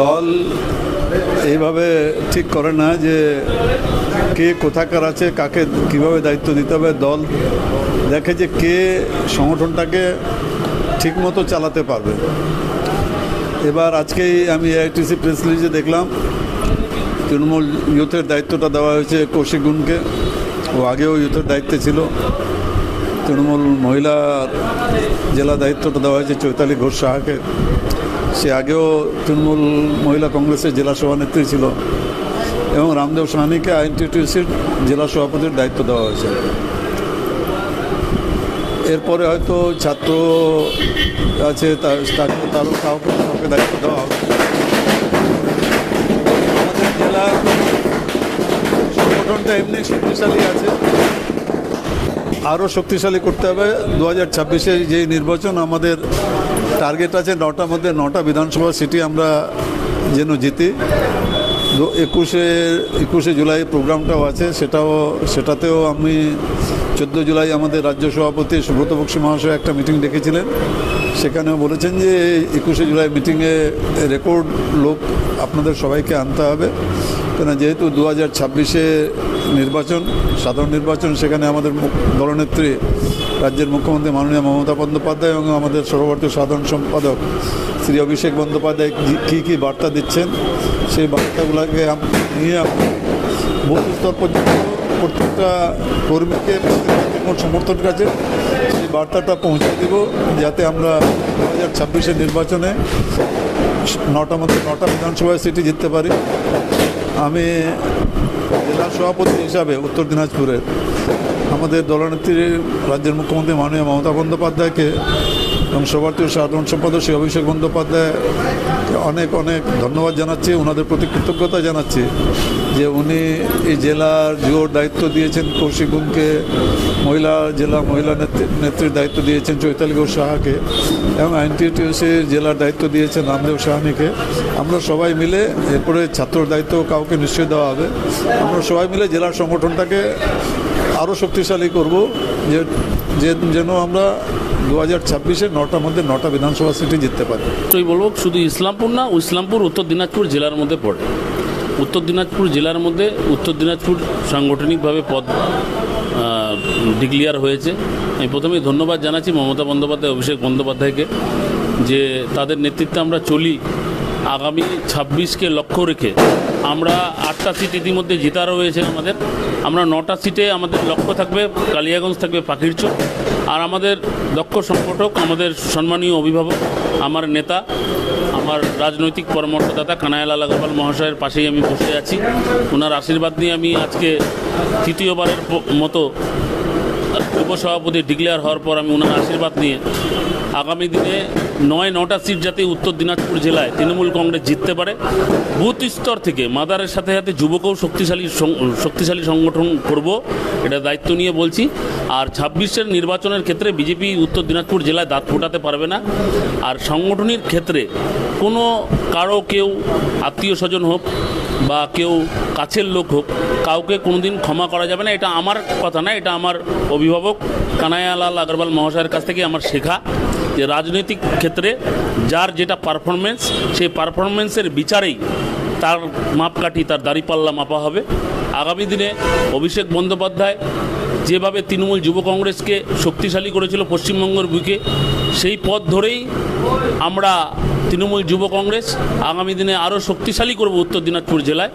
দল এইভাবে ঠিক করে না যে কে কোথাকার আছে, কাকে কীভাবে দায়িত্ব দিতে হবে, দল দেখে যে কে সংগঠনটাকে ঠিকমতো চালাতে পারবে। এবার আজকেই আমি এআইটিসি প্রেস রিলিজে দেখলাম, তৃণমূল ইউথের দায়িত্বটা দেওয়া হয়েছে কৌশিক গুনকে। ও আগেও ইউথের দায়িত্বে ছিল। তৃণমূল মহিলা জেলা দায়িত্বটা দেওয়া হয়েছে চৈতালি ঘোষ সাহাকে। সে আগেও তৃণমূল মহিলা কংগ্রেসের জেলা সভানেত্রী ছিল এবং রামদেব সাহানিকে আইএনটিটিউসির জেলা সভাপতির দায়িত্ব দেওয়া হয়েছে। এরপরে হয়তো ছাত্র আছে, তার তারও কাউকে কাউকে দায়িত্ব দেওয়া হবে। আমাদের জেলা সংগঠনটা এমনি শক্তিশালী আছে। আরও শক্তিশালী করতে হবে। দু হাজার ছাব্বিশে যে নির্বাচন আমাদের টার্গেট আছে নটার মধ্যে নটা বিধানসভা সিটি আমরা যেন জিতি। একুশে একুশে জুলাই প্রোগ্রামটাও আছে, সেটাও, সেটাতেও আমি চোদ্দ জুলাই আমাদের রাজ্য সভাপতি সুব্রত বক্সী মহাশয় একটা মিটিং ডেকেছিলেন। সেখানেও বলেছেন যে একুশে জুলাই মিটিংয়ে রেকর্ড লোক আপনাদের সবাইকে আনতে হবে। কেন যেহেতু দু হাজার ছাব্বিশে নির্বাচন, সাধারণ নির্বাচন, সেখানে আমাদের দলনেত্রী, রাজ্যের মুখ্যমন্ত্রী মাননীয় মমতা বন্দ্যোপাধ্যায় এবং আমাদের সর্বভারতীয় সাধারণ সম্পাদক শ্রী অভিষেক বন্দ্যোপাধ্যায় কী কী বার্তা দিচ্ছেন? সেই বার্তাগুলোকে নিয়ে বুথ স্তর পর্যন্ত প্রত্যেকটা কর্মীকে সমর্থন কাছে সেই বার্তাটা পৌঁছে দেব যাতে আমরা দু হাজার ছাব্বিশের নির্বাচনে নটা মধ্যে নটা বিধানসভা সিটি জিততে পারি। আমি জেলা সভাপতি হিসাবে উত্তর দিনাজপুরের আমাদের দলনেত্রী রাজ্যের মুখ্যমন্ত্রী মাননীয় মমতা বন্দ্যোপাধ্যায়কে এবং সভারতীয় সাধারণ সম্পাদক শ্রী অভিষেক বন্দ্যোপাধ্যায় অনেক অনেক ধন্যবাদ জানাচ্ছি। ওনাদের প্রতি কৃতজ্ঞতা জানাচ্ছি যে উনি এই জেলার জোর দায়িত্ব দিয়েছেন, কৌশিক গুনকে মহিলা, জেলা মহিলা নেত্রী, নেত্রীর দায়িত্ব দিয়েছেন চৈতালি ঘোষ সাহাকে এবং আইনটিটিউসির জেলার দায়িত্ব দিয়েছেন রামদেব সাহানিকে। আমরা সবাই মিলে এরপরে ছাত্রর দায়িত্ব কাউকে নিশ্চয় দেওয়া হবে। আমরা সবাই মিলে জেলার সংগঠনটাকে আরও শক্তিশালী করব যে- যেন আমরা দু হাজার ছাব্বিশে নটার মধ্যে নটা বিধানসভা সিটি জিততে পারি। তুই বলব, শুধু ইসলামপুর না ইসলামপুর, উত্তর দিনাজপুর জেলার মধ্যে পড়ে। উত্তর দিনাজপুর জেলার মধ্যে, উত্তর দিনাজপুর সাংগঠনিকভাবে পদ ডিক্লিয়ার হয়েছে। আমি প্রথমেই ধন্যবাদ জানাচ্ছি মমতা বন্দ্যোপাধ্যায়, অভিষেক বন্দ্যোপাধ্যায়কে, যে তাদের নেতৃত্বে আমরা চলি। আগামী ছাব্বিশকে লক্ষ্য রেখে আমরা আটটা সিট ইতিমধ্যে জেতা রয়েছে আমাদের। আমরা নটা সিটে আমাদের লক্ষ্য থাকবে, কালিয়াগঞ্জ থাকবে পাখিরচর আর আমাদের দক্ষ সংগঠক, আমাদের সম্মানীয় অভিভাবক, আমার নেতা, আমার রাজনৈতিক পরামর্শদাতা কানায়ালাল আগরওয়াল মহাশয়ের পাশেই আমি বসে আছি। ওনার আশীর্বাদ নিয়ে আমি আজকে তৃতীয়বারের মতো উপসভাপতি ডিক্লেয়ার হওয়ার পর আমি ওনার আশীর্বাদ নিয়ে আগামী দিনে নয়, নটা সিট যাতে উত্তর দিনাজপুর জেলায় তৃণমূল কংগ্রেস জিততে পারে। বুথ স্তর থেকে মাদারের সাথে সাথে যুবকও শক্তিশালী শক্তিশালী সংগঠন করব, এটা দায়িত্ব নিয়ে বলছি। আর ছাব্বিশের নির্বাচনের ক্ষেত্রে বিজেপি উত্তর দিনাজপুর জেলায় দাঁত ফোটাতে পারবে না। আর সংগঠনের ক্ষেত্রে কোনো কারও কেউ আত্মীয় স্বজন হোক বা কেউ কাছের লোক হোক, কাউকে কোনোদিন ক্ষমা করা যাবে না। এটা আমার কথা না, এটা আমার অভিভাবক কানায়ালাল আগরওয়াল মহাশয়ের কাছ থেকে আমার শেখা। যে রাজনৈতিক ক্ষেত্রে যার যেটা পারফরমেন্স সেই পারফরমেন্সের বিচারেই তার মাপকাঠি, তার দাঁড়িপাল্লা মাপা হবে। আগামী দিনে অভিষেক বন্দ্যোপাধ্যায় যেভাবে তৃণমূল যুব কংগ্রেসকে শক্তিশালী করেছিল পশ্চিমবঙ্গের বুকে, সেই পথ ধরেই আমরা তৃণমূল যুব কংগ্রেস আগামী দিনে আরও শক্তিশালী করব উত্তর দিনাজপুর জেলায়।